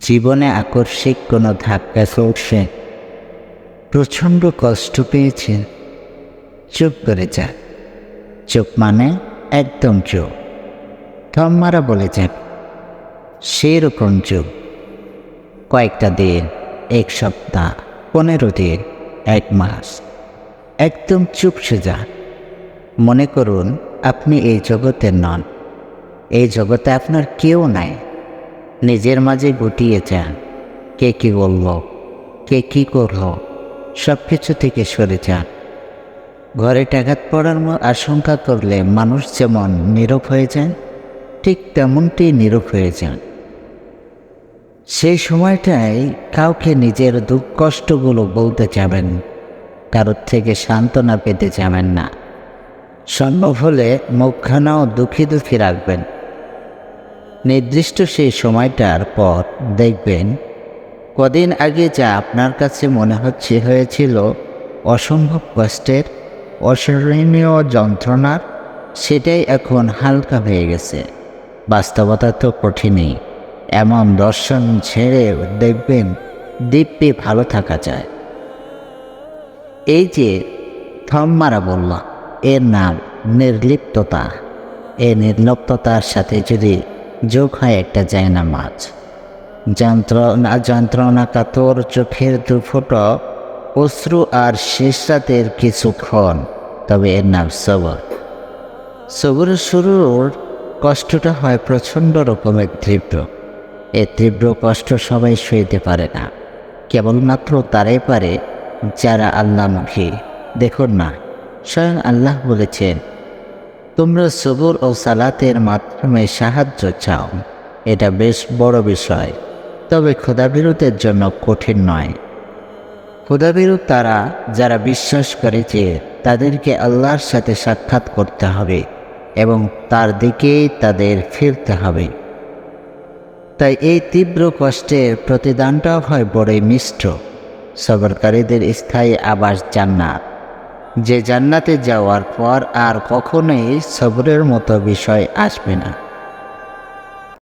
জীবনে আকস্মিক কোনো ধাক্কা চলছে। প্রচণ্ড কষ্ট পেয়েছেন। চুপ করে যান। চুপ মানে একদম চুপ। থম মারা বলে যান সেরকম চুপ। কয়েকটা দিন, এক সপ্তাহ, পনেরো দিন, এক মাস। একদম চুপসে যান মনে করুন, আপনি এই জগতের নন। এই জগতে আপনার কেউ নাই। নিজের মাঝে গুটিয়ে যান কে কি বলল? কে কি করল? সব কিছু থেকে সরে যান ঘরে টাঘাত পড়ার আশঙ্কা করলে মানুষ যেমন নীরব হয়ে যান ঠিক তেমনটি নীরব হয়ে যান সেই সময়টাই কাউকে নিজের দুঃখ কষ্টগুলো বলতে যাবেন, কারোর থেকে সান্ত্বনা পেতে যাবেন না। সম্ভব হলে মুখখানাও দুঃখী দুঃখী রাখবেন। নির্দিষ্ট সেই সময়টার পর দেখবেন কদিন আগে যা আপনার কাছে মনে হচ্ছে হয়েছিল অসম্ভব কষ্টের অসহনীয় যন্ত্রণার, সেটাই এখন হালকা হয়ে গেছে। বাস্তবতা তো কঠিনই। এমন দর্শন ছেড়ে দেখবেন দিব্যি ভালো থাকা যায়। এই যে থম মারা বলল, এর নাম নির্লিপ্ততা। এই নির্লিপ্ততার সাথে যদি যোগ হয় একটা জায়না মাছ যন্ত্রণা যন্ত্রণা কাতর চোখের দুফোটো, অশ্রু আর শেষ রাতের কিছুক্ষণ তবে এর নাম সবর। সবরের শুরুর কষ্টটা হয় প্রচণ্ড রকমের তীব্র। এ তীব্র কষ্ট সবাই সইতে পারে না। কেবলমাত্র তারাই পারে যারা আল্লাহমুখী দেখুন না স্বয়ং আল্লাহ বলেছেন তোমরা সবুর ও সালাতের মাধ্যমে সাহায্য চাও। এটা বেশ বড় বিষয়, তবে ক্ষুধাবিরতের জন্য কঠিন নয়। ক্ষুধাবিরত তারা, যারা বিশ্বাস করে যে তাদেরকে আল্লাহর সাথে সাক্ষাৎ করতে হবে এবং তার দিকেই তাদের ফিরতে হবে। তাই এই তীব্র কষ্টের প্রতিদানটাও হয় বড়ই মিষ্ট। সবরকারীদের স্থায়ী আবাস জান্নাত। যে জান্নাতে যাওয়ার পর আর কখনোই সবরের মতো বিষয় আসবে না।